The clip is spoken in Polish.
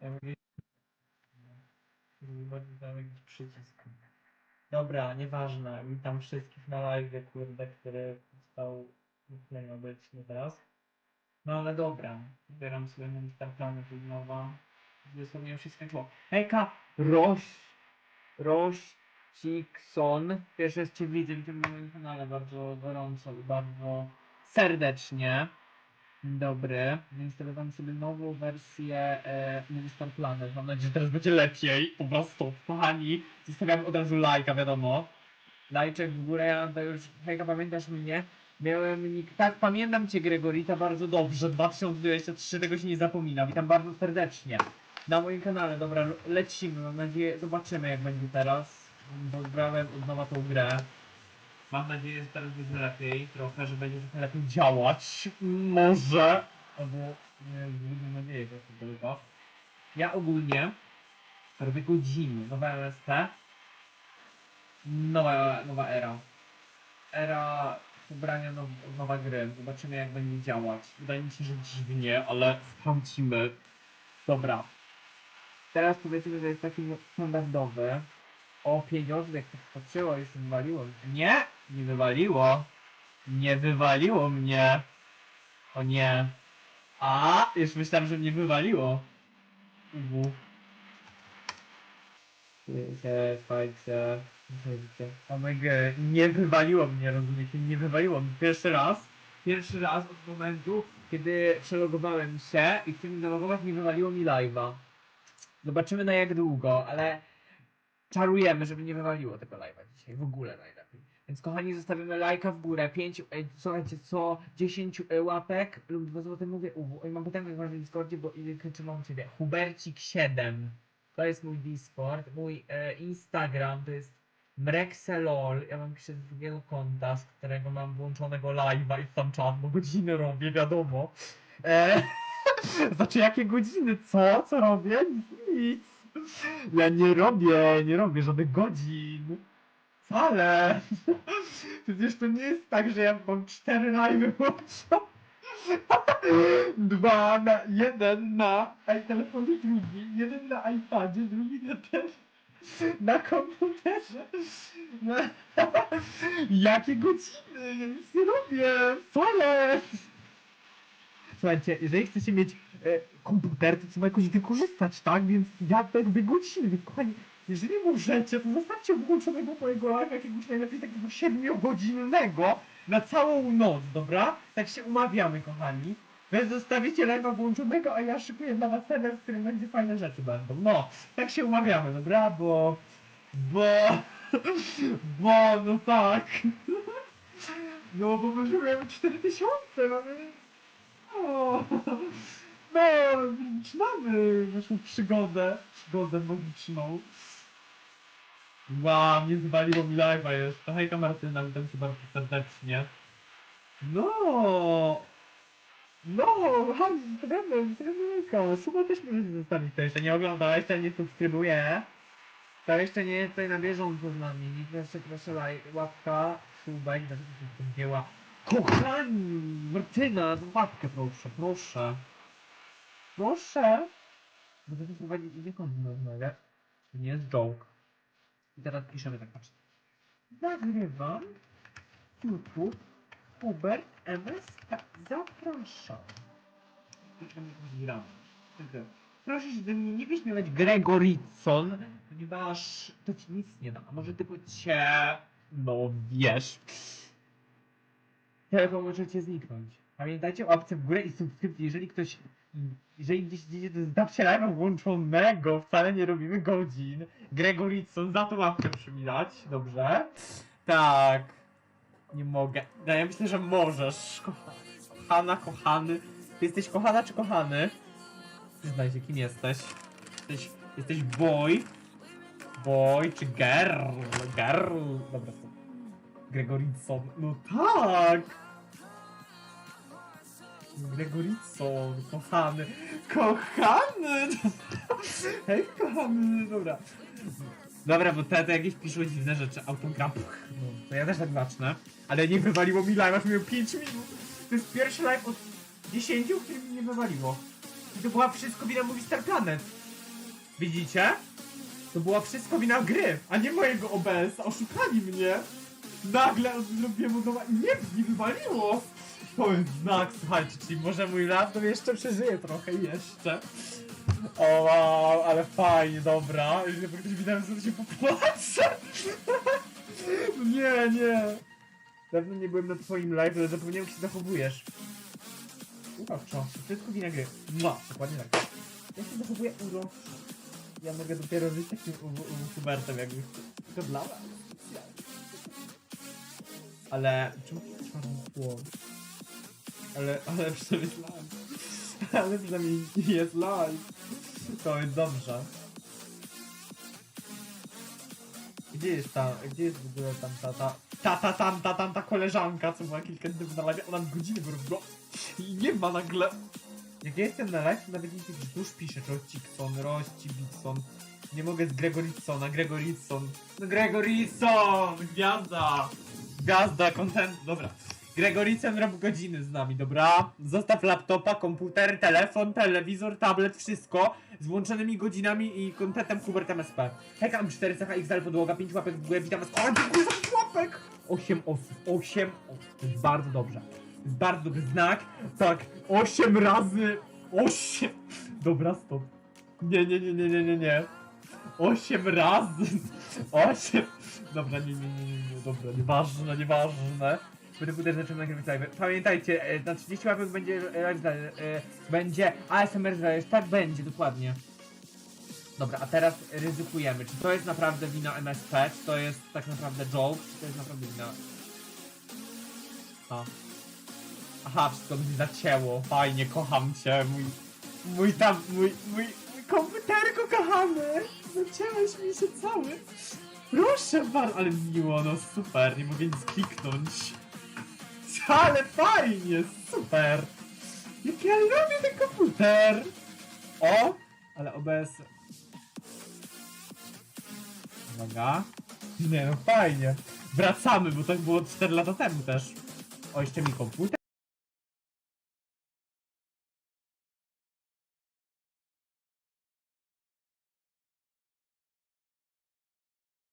Jakiś... Chyba tam jakiś przycisk. Dobra, nieważne. Witam wszystkich na live, kurde, który został nie obecny teraz. No ale dobra. Wybieram sobie na plany od nowa. Się skończyło. Hejka! Roś! Rościkson. Pierwszy raz Cię widzę w tym moim kanale bardzo gorąco i bardzo serdecznie. Dobry. Zainstalowałem sobie nową wersję e, Movistar Planet. Mam nadzieję, że teraz będzie lepiej. Po prostu, kochani. Zostawiam od razu lajka, wiadomo. Lajczek w górę, ja to już... Hejka, pamiętasz mnie? Miałem nick... Tak, pamiętam Cię, Gregorita, bardzo dobrze. 2023, tego się nie zapomina. Witam bardzo serdecznie. Na moim kanale, dobra, lecimy. Mam nadzieję, zobaczymy jak będzie teraz. Pozdrawiam od nowa tą grę. Mam nadzieję, że teraz będzie lepiej trochę, że będzie trochę lepiej działać. Może. Albo nie mam nadzieję, że to tylko. Ja ogólnie robię godziny. Nowa LST. Nowa, nowa era. Era ubrania now, nowa gry. Zobaczymy jak będzie działać. Wydaje mi się, że dziwnie, ale sprawdzimy. Dobra. Teraz powiedzmy, że jest taki standardowy. O pieniądze, jak to wskoczyło, już wywaliło. Nie! Nie wywaliło. Nie wywaliło mnie. O nie. A, już myślałem, że mnie wywaliło. Wiecie. Oh my god, nie wywaliło mnie, rozumiecie? Nie wywaliło mnie. Pierwszy raz. Pierwszy raz od momentu, kiedy przelogowałem się i chcę mi zalogować, nie wywaliło mi live'a. Zobaczymy na jak długo, ale czarujemy, żeby nie wywaliło tego live'a dzisiaj. W ogóle najlepiej. Więc kochani, zostawimy lajka w górę. 5, słuchajcie, co 10 e, łapek lub 2 złote mówię. U, mam pytanie jak na Discordzie, bo ile mam ciebie. Hubercik 7. To jest mój Discord. Mój e, Instagram to jest Mrexelol. Ja mam piszę z drugiego konta, z którego mam włączonego live'a i tam czat, bo godziny robię, wiadomo. E, znaczy jakie godziny? Co? Co robię? Nic. Ja nie robię, nie robię żadnych godzin. Wcale. Przecież to nie jest tak, że ja mam cztery live'y. Dwa na, jeden na telefonie drugi, jeden na iPadzie, drugi na ten, na komputerze. Na, jakie godziny? Ja nic nie robię. Wcale. Słuchajcie, jeżeli chcecie mieć e, komputer, to trzeba jakoś wykorzystać, tak? Więc ja jakby godziny, więc kochani, jeżeli możecie, to zostawcie włączonego mojego live'a jakiegoś najlepiej takiego 7-godzinnego na całą noc, dobra? Tak się umawiamy, kochani. Wy zostawicie live'a włączonego, a ja szykuję dla was serwer, w którym będzie fajne rzeczy będą. No, tak się umawiamy, dobra? Bo... Bo... Bo, no tak. No, bo wyżyłem 4000, mamy... O, no, zaczynamy naszą przygodę, przygodę magiczną. Wow, nie zwaliło mi live'a jeszcze. Hejka Martyna, witam cię bardzo serdecznie. No, no, chodź, zdradzam, zdradzam, Suba też możesz zostawić to jeszcze nie oglądałeś, to nie subskrybuje. To jeszcze nie jest tutaj na bieżąco z nami. Proszę, proszę, laj, łapka, dlaczego się to dzieła. Kochani, Martyna, no łapkę proszę, proszę. Proszę. Bo to prowadzić nie kończy rozmawiać. To nie jest joke. I teraz piszemy tak, patrz. Nagrywam YouTube Hubert MSK. Zapraszam. Piszemy gramy. Proszę się do mnie nie wyśmiewać Gregoricon, ponieważ to ci nic nie da. A może tylko cię... No wiesz. Telefon możecie zniknąć. Pamiętajcie o łapce w górę i subskrypcji. Jeżeli ktoś, jeżeli idziecie, to zdawcie live'a włączonego. Wcale nie robimy godzin. Gregoricon, za to łapkę przyminać. Dobrze? Tak. Nie mogę. No ja myślę, że możesz. Kochana, kochany. Ty jesteś kochana czy kochany? Przyznaj się, kim jesteś. Jesteś, jesteś boy. Boy czy girl. Girl. Dobra? Gregoricon. No tak! Gregoricon, kochany. Kochany! Hej, kochany, dobra. Dobra, bo te to jakieś piszą dziwne rzeczy, autograf. No, to ja też tak zacznę. Ale nie wywaliło mi live, aż miał 5 minut. To jest pierwszy live od 10, który mi nie wywaliło. I to była wszystko wina mówi Star Planet. Widzicie? To była wszystko wina gry, a nie mojego OBS. Oszukali mnie. Nagle zrobiłem nowa i nie, nie wywaliło. Jest znak, słuchajcie, czyli może mój laptop jeszcze przeżyje trochę jeszcze. O wow, ale fajnie, dobra. Jeżeli ktoś widziałem, że się popłaczę. Nie, nie. Dawno nie byłem na twoim live, ale zapomniałem jak się zachowujesz. Uroczo. Wszystko wina gry. Mua, dokładnie tak. Ja się zachowuję uroczo. Ja mogę dopiero żyć takim Hubertem, jakby to dla. Ale czemu to jest? Ale, ale przynajmniej jest live. Ale przynajmniej jest live. To jest dobrze. Gdzie jest ta, gdzie jest w ogóle tam ta, ta, ta, ta, ta, ta koleżanka, co była kilka dni na live, ona godziny wyrobła i nie ma nagle. Jak ja jestem na live, to nawet nie tych dusz pisze, Rościkson, Rościbikson. Nie mogę z Gregoritsona, Gregoritson. No Gregoritson! Gwiazda! Gwiazda, content, dobra. Gregoricen robi godziny z nami, dobra? Zostaw laptopa, komputer, telefon, telewizor, tablet, wszystko z włączonymi godzinami i kontentem Hubert MSP. Heka M4, CH XL, podłoga, 5 łapek w górę, witam was. O, dziękuję za 5 łapek! 8 osób, 8 osób, to jest bardzo dobrze. To jest bardzo dobry znak. Tak, 8 razy 8. Dobra, stop. Nie, nie, nie, nie, nie, nie, nie. 8 razy 8. Dobra, nie, nie, nie, nie, nie, dobra, nieważne, nieważne. Będę budę zaczął nagrywać live. Pamiętajcie, e, na 30 łapek będzie live, e, będzie ASMR Zależ, tak będzie, dokładnie. Dobra, a teraz ryzykujemy. Czy to jest naprawdę wina MSP? Czy to jest tak naprawdę joke? Czy to jest naprawdę wina... A. Aha, wszystko mi zacięło. Fajnie, kocham cię, mój... Mój tam, mój, mój, mój komputerko kochany! Zacięłeś mi się cały. Proszę bardzo, ale miło, no super, nie mogę nic kliknąć. Ale fajnie, super! Jak ja lubię ten komputer! O! Ale OBS... Uwaga. Nie no, fajnie. Wracamy, bo tak było 4 lata temu też. O, jeszcze mi komputer